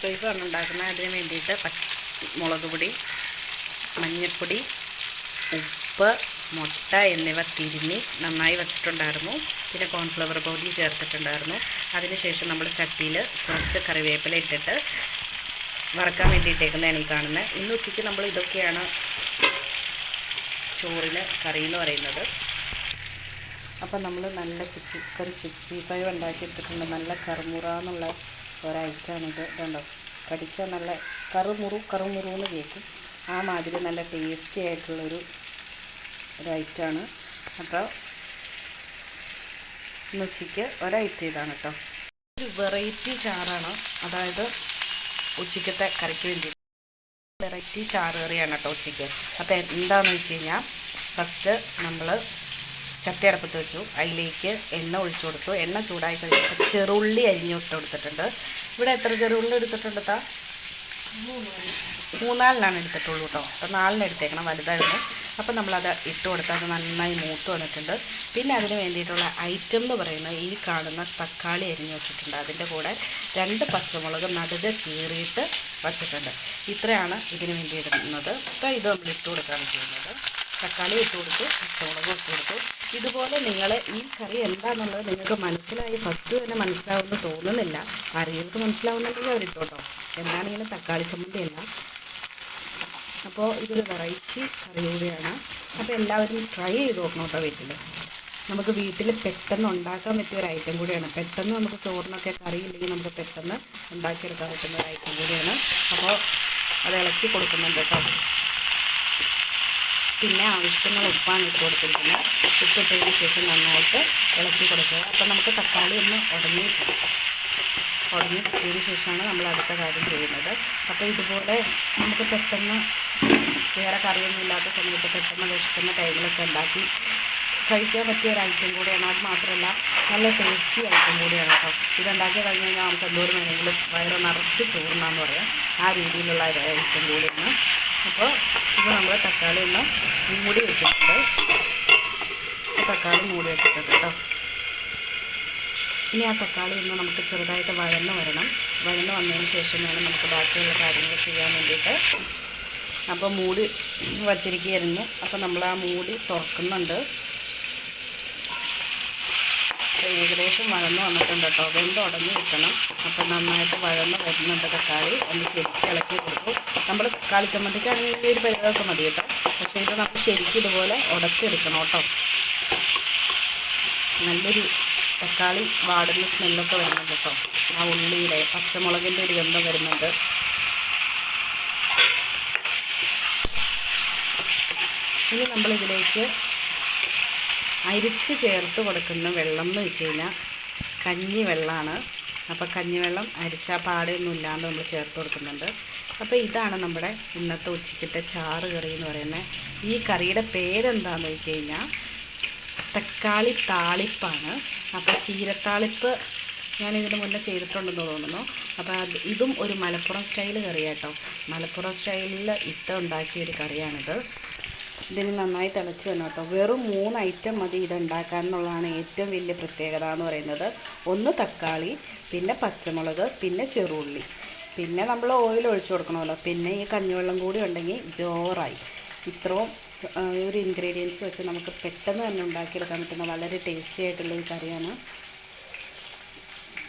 Five ആണ് ഉണ്ടാക്കുന്നത്. അതിന് വേണ്ടിയിട്ട് മുളക് പൊടി മഞ്ഞൾപ്പൊടി ഉപ്പ് മുട്ട എന്നിവ തിരുമ്മി നന്നായി വച്ചിട്ടുണ്ടായിരുന്നു. പിന്നെ കോൺഫ്ലവർ പൗഡി ചേർത്തിട്ടുണ്ടായിരുന്നു. അതിനുശേഷം നമ്മൾ ചട്ടിയിൽ കുറച്ച് കറിവേപ്പില ഇട്ടിട്ട് വറക്കാൻ വേണ്ടിയിട്ടേക്കുന്നതാണ് ഈ കാണുന്നത്. ഇന്ന് ഉച്ചയ്ക്ക് നമ്മൾ ഇതൊക്കെയാണ് ചോറിന് കറി എന്ന് പറയുന്നത്. അപ്പം നമ്മൾ നല്ല ചിക്കൻ സിക്സ്റ്റി ഫൈവ് ഉണ്ടാക്കി എടുത്തിട്ടുണ്ട് നല്ല കറുമുറ എന്നുള്ള ഒരൈറ്റാണിത് കണ്ടോ? കടിച്ചാൽ നല്ല കറുമുറു കറുമുറു എന്ന് കേൾക്കും ആ മാതിരി നല്ല ടേസ്റ്റി ആയിട്ടുള്ളൊരു ഒരു ഐറ്റാണ് അപ്പോൾ ഇന്ന് ഉച്ചയ്ക്ക് ഒരൈറ്റം ഇതാണ് കേട്ടോ. ഒരു വെറൈറ്റി ചാറാണ്. അതായത് ഉച്ചയ്ക്കത്തെ കറിക്ക് വേണ്ടി. വെറൈറ്റി ചാറ് കറിയാണ് കേട്ടോ ഉച്ചയ്ക്ക്. അപ്പോൾ എന്താണെന്ന് വെച്ച് കഴിഞ്ഞാൽ ഫസ്റ്റ് നമ്മൾ ചട്ടി അടപ്പത്ത് വെച്ചു. അതിലേക്ക് എണ്ണ ഒഴിച്ചു കൊടുത്തു. എണ്ണ ചൂടായി കഴിഞ്ഞപ്പോൾ ചെറുള്ളി അരിഞ്ഞു ഇട്ട് കൊടുത്തിട്ടുണ്ട്. ഇവിടെ എത്ര ചെറുള്ളി എടുത്തിട്ടുണ്ട് താ മൂന്നാലിനാണ് എടുത്തിട്ടുള്ളൂ കേട്ടോ അപ്പോൾ നാലിന് എടുത്തേക്കണം വലുതായിരുന്നു അപ്പോൾ നമ്മളത് ഇട്ട് കൊടുത്ത് അത് നന്നായി മൂത്ത് വന്നിട്ടുണ്ട്. പിന്നെ അതിന് വേണ്ടിയിട്ടുള്ള ഐറ്റം എന്ന് പറയുന്നത് ഈ കാണുന്ന തക്കാളി അരിഞ്ഞു വെച്ചിട്ടുണ്ട്. അതിന്റെ കൂടെ രണ്ട് പച്ചമുളക് നടുക കീറിയിട്ട് വച്ചിട്ടുണ്ട്. ഇത്രയാണ് ഇതിന് വേണ്ടി ഇടുന്നത് അപ്പോൾ ഇത് നമ്മൾ ഇട്ട് കൊടുക്കുകയാണ് ചെയ്യുന്നത്. തക്കാളി ഇട്ട് കൊടുത്തു പച്ചമുളക് ഇട്ട് കൊടുത്തു. ഇതുപോലെ നിങ്ങൾ ഈ കറി എന്താണെന്നുള്ളത് നിങ്ങൾക്ക് മനസ്സിലായി ഫസ്റ്റ് തന്നെ മനസ്സിലാവുമെന്ന് തോന്നുന്നില്ല. കറികൾക്ക് മനസ്സിലാവുന്നുണ്ടെങ്കിൽ അവരിട്ടോട്ടോ. ഇങ്ങനെ തക്കാളി ചമ്മന്തി അല്ല അപ്പോൾ ഇതൊരു വെറൈറ്റി കറി കൂടിയാണ് അപ്പോൾ എല്ലാവരും ട്രൈ ചെയ്ത് നോക്കണം കേട്ടോ വീട്ടിൽ നമുക്ക് വീട്ടിൽ പെട്ടെന്ന് ഉണ്ടാക്കാൻ പറ്റിയ ഒരു ഐറ്റം കൂടിയാണ്. പെട്ടെന്ന് നമുക്ക് ചോറിനൊക്കെ കറി ഇല്ലെങ്കിൽ നമുക്ക് പെട്ടെന്ന് ഉണ്ടാക്കിയെടുക്കാൻ പറ്റുന്ന ഒരു ഐറ്റം കൂടിയാണ്. അപ്പോൾ അത് ഇളക്കി കൊടുക്കുന്നുണ്ട് കേട്ടോ. പിന്നെ ആവശ്യത്തിനുള്ള ഉപ്പാണ് ഇട്ട് കൊടുത്തിരിക്കുന്നത്. ഉപ്പിട്ടതിന് ശേഷം നന്നായിട്ട് ഇളക്കി കൊടുക്കുക. അപ്പോൾ നമുക്ക് തക്കാളി ഒന്ന് ഉടഞ്ഞ് ഉടഞ്ഞ് കിട്ടിയതിന് ശേഷമാണ് നമ്മൾ അടുത്ത കാര്യം ചെയ്യുന്നത്. അപ്പോൾ ഇതുപോലെ നമുക്ക് പെട്ടെന്ന് വേറെ കറിയൊന്നും ഇല്ലാത്ത സമയത്ത് പെട്ടെന്ന് വിശക്കുന്ന ടൈമിലൊക്കെ ഉണ്ടാക്കി കഴിക്കാൻ പറ്റിയ ഒരു ഐറ്റം കൂടിയാണ്. അത് മാത്രമല്ല നല്ല ടേസ്റ്റി ഐറ്റം കൂടിയാണ് കേട്ടോ. ഇതുണ്ടാക്കി കഴിഞ്ഞ് കഴിഞ്ഞാൽ നമുക്ക് എന്തോരം വേണമെങ്കിലും വയറ് നിറച്ച് ചോറുന്നാന്ന് പറയാം. ആ രീതിയിലുള്ള ഐറ്റം കൂടിയാണ്. അപ്പോൾ ഇത് നമ്മൾ തക്കാളി ഒന്ന് മൂടി വെച്ചിട്ടുണ്ട്. തക്കാളി മൂടി വെച്ചിട്ടുണ്ട് കേട്ടോ. ഇനി ആ തക്കാളി ഒന്ന് നമുക്ക് ചെറുതായിട്ട് വഴന്ന് വരണം. വഴന്ന് വന്നതിന് ശേഷം വേണം നമുക്ക് ബാക്കിയുള്ള കാര്യങ്ങൾ ചെയ്യാൻ വേണ്ടിയിട്ട്. അപ്പോൾ മൂടി വച്ചിരിക്കുകയായിരുന്നു. അപ്പോൾ നമ്മൾ ആ മൂടി തുറക്കുന്നുണ്ട്. ഏകദേശം വഴന്ന് വന്നിട്ടുണ്ട് കേട്ടോ. വെന്ത് ഉടഞ്ഞ് കിട്ടണം അപ്പോൾ നന്നായിട്ട് വഴന്ന് വരുന്നുണ്ട് തക്കാളി. ഒന്ന് ശരിക്കും ഇളക്കി കൊടുക്കും. നമ്മൾ തക്കാളി ചമ്മന്തിക്കാണെങ്കിൽ ഈ ഒരു പരിവൊക്കെ മതി കേട്ടോ. പക്ഷേ ഇത് നമുക്ക് ശരിക്കും ഇതുപോലെ ഉടച്ചെടുക്കണം കേട്ടോ. നല്ലൊരു തക്കാളി വാടുന്ന സ്മെല്ലൊക്കെ വരുന്നുണ്ട് കേട്ടോ. ആ ഉള്ളിയുടെ പച്ചമുളകിന്റെ ഒരു ഗന്ധം വരുന്നുണ്ട്. ഇനി നമ്മളിതിലേക്ക് അരിച്ച് ചേർത്ത് കൊടുക്കുന്ന വെള്ളം എന്ന് വെച്ച് കഴിഞ്ഞാൽ കഞ്ഞിവെള്ളമാണ്. അപ്പോൾ കഞ്ഞിവെള്ളം അരിച്ചാൽ പാടെയൊന്നും ഇല്ലാണ്ട് നമ്മൾ ചേർത്ത് കൊടുക്കുന്നുണ്ട്. അപ്പോൾ ഇതാണ് നമ്മുടെ ഇന്നത്തെ ഉച്ചയ്ക്കത്തെ ചാറ് കറി എന്ന് പറയുന്നത്. ഈ കറിയുടെ പേരെന്താണെന്ന് വെച്ച് കഴിഞ്ഞാൽ തക്കാളി താളിപ്പാണ്. അപ്പോൾ ചീരത്താളിപ്പ് ഞാൻ ഇതിന് മുന്നേ ചെയ്തിട്ടുണ്ടെന്ന് തോന്നുന്നു. അപ്പോൾ അത് ഇതും ഒരു മലപ്പുറം സ്റ്റൈൽ കറിയാട്ടോ. മലപ്പുറം സ്റ്റൈലിൽ ഇട്ട് ഉണ്ടാക്കിയ ഒരു കറിയാണിത്. ഇതിന് നന്നായി തിളച്ച് വന്നു കേട്ടോ. വെറും മൂന്ന് ഐറ്റം മതി ഇത് ഉണ്ടാക്കാൻ എന്നുള്ളതാണ് ഏറ്റവും വലിയ പ്രത്യേകത എന്ന് പറയുന്നത്. ഒന്ന് തക്കാളി പിന്നെ പച്ചമുളക് പിന്നെ ചെറുള്ളി. പിന്നെ നമ്മൾ ഓയിൽ ഒഴിച്ചു കൊടുക്കണമല്ലോ. പിന്നെ ഈ കഞ്ഞിവെള്ളം കൂടി ഉണ്ടെങ്കിൽ ജോറായി. ഇത്രയും ഒരു ഇൻഗ്രീഡിയൻസ് വെച്ച് നമുക്ക് പെട്ടെന്ന് തന്നെ ഉണ്ടാക്കിയെടുക്കാൻ പറ്റുന്ന വളരെ ടേസ്റ്റി ആയിട്ടുള്ള കറിയാണ്.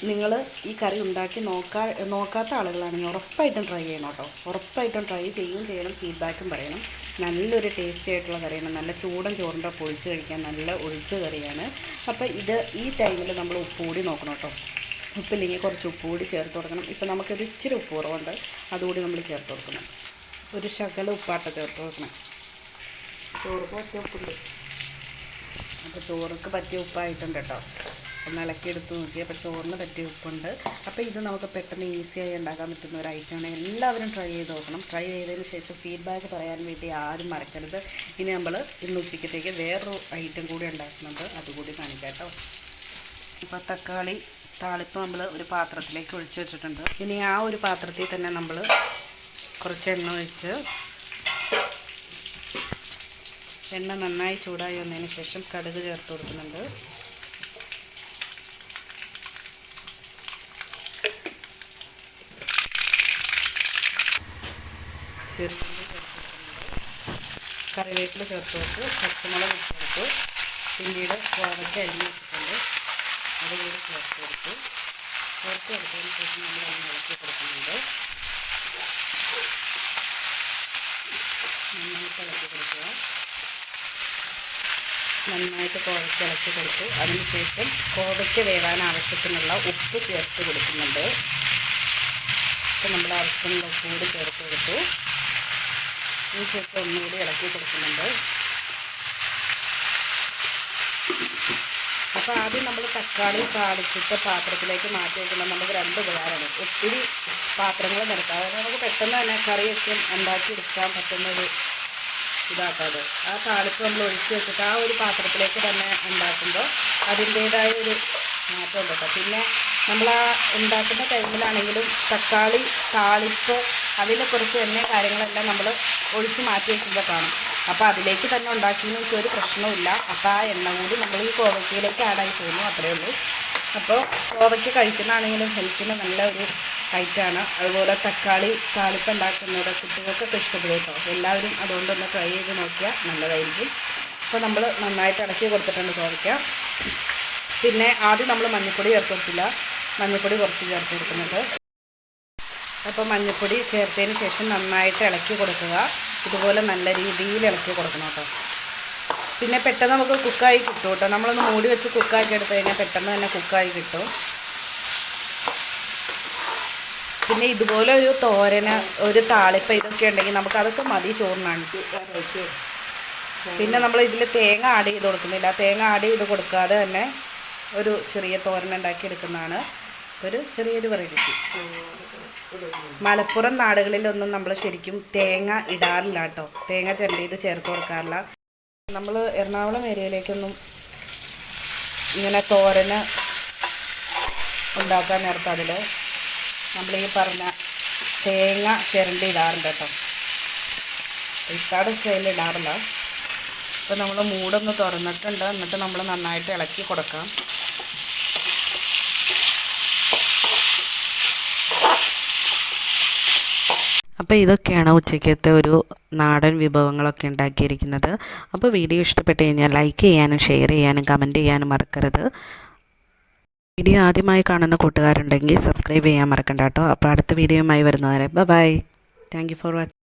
നിങ്ങൾ ഈ കറി ഉണ്ടാക്കി നോക്കാ നോക്കാത്ത ആളുകളാണെങ്കിൽ ഉറപ്പായിട്ടും ട്രൈ ചെയ്യണം കേട്ടോ. ഉറപ്പായിട്ടും ട്രൈ ചെയ്യുകയും ചെയ്യണം. ഫീഡ്ബാക്കും പറയണം. നല്ലൊരു ടേസ്റ്റി ആയിട്ടുള്ള കറിയാണ്. നല്ല ചൂടൻ ചോറിന്റെ ഒപ്പം കഴിക്കാൻ നല്ല ഒഴിച്ച് കറിയാണ്. അപ്പോൾ ഇത് ഈ ടൈമിൽ നമ്മൾ ഉപ്പ് കൂടി നോക്കണം കേട്ടോ. ഉപ്പില്ലെങ്കിൽ കുറച്ച് ഉപ്പ് കൂടി ചേർത്ത് കൊടുക്കണം. ഇപ്പോൾ നമുക്കൊരു ഇച്ചിരി ഉപ്പ് കുറവുണ്ട്. അതുകൂടി നമ്മൾ ചേർത്ത് കൊടുക്കണം. ഒരു ശകല ഉപ്പാട്ട ചേർത്ത് കൊടുക്കണം. ചോറുക്ക് പറ്റിയ ഉപ്പുണ്ട്. അപ്പോൾ ചോറുക്ക് പറ്റിയ ഉപ്പായിട്ടുണ്ട് കേട്ടോ. ഒന്ന് ഇളക്കി എടുത്ത് നോക്കി അപ്പോൾ ചോറിന് പറ്റിയ ഉപ്പുണ്ട്. അപ്പോൾ ഇത് നമുക്ക് പെട്ടെന്ന് ഈസിയായി ഉണ്ടാക്കാൻ പറ്റുന്ന ഒരു ഐറ്റമാണ്. എല്ലാവരും ട്രൈ ചെയ്ത് നോക്കണം. ട്രൈ ചെയ്തതിന് ശേഷം ഫീഡ്ബാക്ക് പറയാൻ വേണ്ടി ആരും മറക്കരുത്. ഇനി നമ്മൾ ഇന്ന് ഉച്ചയ്ക്കത്തേക്ക് വേറൊരു ഐറ്റം കൂടി ഉണ്ടാക്കുന്നുണ്ട്. അതുകൂടി കാണിക്കാം കേട്ടോ. ഇപ്പോൾ തക്കാളി താളിപ്പ് നമ്മൾ ഒരു പാത്രത്തിലേക്ക് ഒഴിച്ചു വെച്ചിട്ടുണ്ട്. ഇനി ആ ഒരു പാത്രത്തിൽ തന്നെ നമ്മൾ കുറച്ച് എണ്ണ ഒഴിച്ച് എണ്ണ നന്നായി ചൂടായി വന്നതിന് ശേഷം കടുക് ചേർത്ത് കൊടുക്കുന്നുണ്ട്. കറിവേപ്പില ചേർത്ത് കൊടുത്ത് പച്ചമുളക് കൊടുത്തു പിന്നീട് ചോറൊക്കെ അരിഞ്ഞ് വെച്ചിട്ടുണ്ട് അതുകൂടി ചേർത്ത് കൊടുത്തു ചേർത്ത് കൊടുത്തതിന് ശേഷം നമ്മൾ അതിന് ഇളക്കി കൊടുക്കുന്നുണ്ട്. നന്നായിട്ട് ഇളക്കി കൊടുക്കുക. നന്നായിട്ട് കോവയ്ക്ക് ഇളക്കി കൊടുത്തു. അതിനുശേഷം കോവയ്ക്ക് വേവാൻ ആവശ്യത്തിനുള്ള ഉപ്പ് ചേർത്ത് കൊടുക്കുന്നുണ്ട്. ഇപ്പം നമ്മൾ ആവശ്യത്തിനുള്ള ഉപ്പ് കൂടി ചേർത്ത് കൊടുത്തു. അതിനുശേഷം ഒന്നുകൂടി ഇളക്കി കൊടുക്കുന്നുണ്ട്. അപ്പോൾ ആദ്യം നമ്മൾ തക്കാളി താളിച്ചിട്ട് പാത്രത്തിലേക്ക് മാറ്റി വയ്ക്കുമ്പോൾ നമുക്ക് രണ്ട് ഉപകാരമാണ്. ഒത്തിരി പാത്രങ്ങൾ നിരക്കാതെ നമുക്ക് പെട്ടെന്ന് തന്നെ കറിയൊക്കെ ഉണ്ടാക്കിയെടുക്കാൻ പറ്റുന്നൊരു ഇതാക്കാതെ. ആ താളിപ്പ് നമ്മൾ ഒഴിച്ച് വെച്ചിട്ട് ആ ഒരു പാത്രത്തിലേക്ക് തന്നെ ഉണ്ടാക്കുമ്പോൾ അതിന്റേതായ ഒരു മാറ്റം കേട്ടോ. പിന്നെ നമ്മൾ ആ ഉണ്ടാക്കുന്ന ടൈമിലാണെങ്കിലും തക്കാളി താളിപ്പ് അതിനെക്കുറിച്ച് കുറച്ച് എണ്ണ കാര്യങ്ങളെല്ലാം നമ്മൾ ഒഴിച്ച് മാറ്റി വയ്ക്കുമ്പോൾ കാണും. അപ്പോൾ അതിലേക്ക് തന്നെ ഉണ്ടാക്കിയെന്ന് വെച്ചാൽ ഒരു പ്രശ്നവുമില്ല. അപ്പോൾ ആ എണ്ണ കൂടി നമ്മൾ ഈ കോവയ്ക്കയിലേക്ക് ആഡായി പോകുന്നു അത്രയേ ഉള്ളൂ. അപ്പോൾ കോവയ്ക്ക് കഴിക്കുന്നതാണെങ്കിലും ഹെൽത്തിന് നല്ല ഒരു ഐറ്റാണ് അതുപോലെ തക്കാളി താളിപ്പ് ഉണ്ടാക്കുന്നത് കുട്ടികൾക്കൊക്കെ ഇഷ്ടപ്പെടും എല്ലാവരും അതുകൊണ്ടൊന്ന് ട്രൈ ചെയ്ത് നോക്കിയാൽ നല്ലതായിരിക്കും. അപ്പോൾ നമ്മൾ നന്നായിട്ട് ഇളക്കി കൊടുത്തിട്ടുണ്ട് കോവയ്ക്ക. പിന്നെ ആദ്യം നമ്മൾ മഞ്ഞൾപ്പൊടി ചേർത്ത് കൊടുത്തില്ല. മഞ്ഞൾപ്പൊടി കുറച്ച് ചേർത്ത് കൊടുക്കുന്നുണ്ട്. അപ്പോൾ മഞ്ഞൾപ്പൊടി ചേർത്തതിന് ശേഷം നന്നായിട്ട് ഇളക്കി കൊടുക്കുക. ഇതുപോലെ നല്ല രീതിയിൽ ഇളക്കി കൊടുക്കണം കേട്ടോ. പിന്നെ പെട്ടെന്ന് നമുക്ക് കുക്കായി കിട്ടും കേട്ടോ. നമ്മളൊന്ന് മൂടി വെച്ച് കുക്കാക്കി എടുത്തു കഴിഞ്ഞാൽ പെട്ടെന്ന് തന്നെ കുക്കായി കിട്ടും. പിന്നെ ഇതുപോലെ ഒരു തോരന് ഒരു താളിപ്പ ഇതൊക്കെ ഉണ്ടെങ്കിൽ നമുക്ക് അതൊക്കെ മതി ചോറിനാണ്. പിന്നെ നമ്മൾ ഇതിൽ തേങ്ങ ആഡ് ചെയ്ത് കൊടുക്കുന്നില്ല. തേങ്ങ ആഡ് ചെയ്ത് കൊടുക്കാതെ തന്നെ ഒരു ചെറിയ തോരൻ ഉണ്ടാക്കി എടുക്കുന്നതാണ്. ഒരു ചെറിയൊരു വെറൈറ്റി മലപ്പുറം നാടുകളിലൊന്നും നമ്മൾ ശരിക്കും തേങ്ങ ഇടാറില്ല കേട്ടോ. തേങ്ങ ചെരണ്ടിയത് ചേർത്ത് കൊടുക്കാറില്ല. നമ്മൾ എറണാകുളം ഏരിയയിലേക്കൊന്നും ഇങ്ങനെ തോരന് ഉണ്ടാക്കാൻ നേരത്ത് അതിൽ നമ്മൾ ഈ പറഞ്ഞ തേങ്ങ ചിരണ്ടി ഇടാറുണ്ട് കേട്ടോ. ഇക്കാട് സ്റ്റൈലിൽ ഇടാറില്ല. അപ്പോൾ നമ്മൾ മൂടൊന്ന് തുറന്നിട്ടുണ്ട്. എന്നിട്ട് നമ്മൾ നന്നായിട്ട് ഇളക്കി കൊടുക്കാം. അപ്പോൾ ഇതൊക്കെയാണ് ഉച്ചയ്ക്കത്തെ ഒരു നാടൻ വിഭവങ്ങളൊക്കെ ഉണ്ടാക്കിയിരിക്കുന്നത്. അപ്പോൾ വീഡിയോ ഇഷ്ടപ്പെട്ട് കഴിഞ്ഞാൽ ലൈക്ക് ചെയ്യാനും ഷെയർ ചെയ്യാനും കമന്റ് ചെയ്യാനും മറക്കരുത്. വീഡിയോ ആദ്യമായി കാണുന്ന കൂട്ടുകാരുണ്ടെങ്കിൽ സബ്സ്ക്രൈബ് ചെയ്യാൻ മറക്കണ്ട കേട്ടോ. അപ്പോൾ അടുത്ത വീഡിയോയുമായി വരുന്നവരെ bye thank you for watching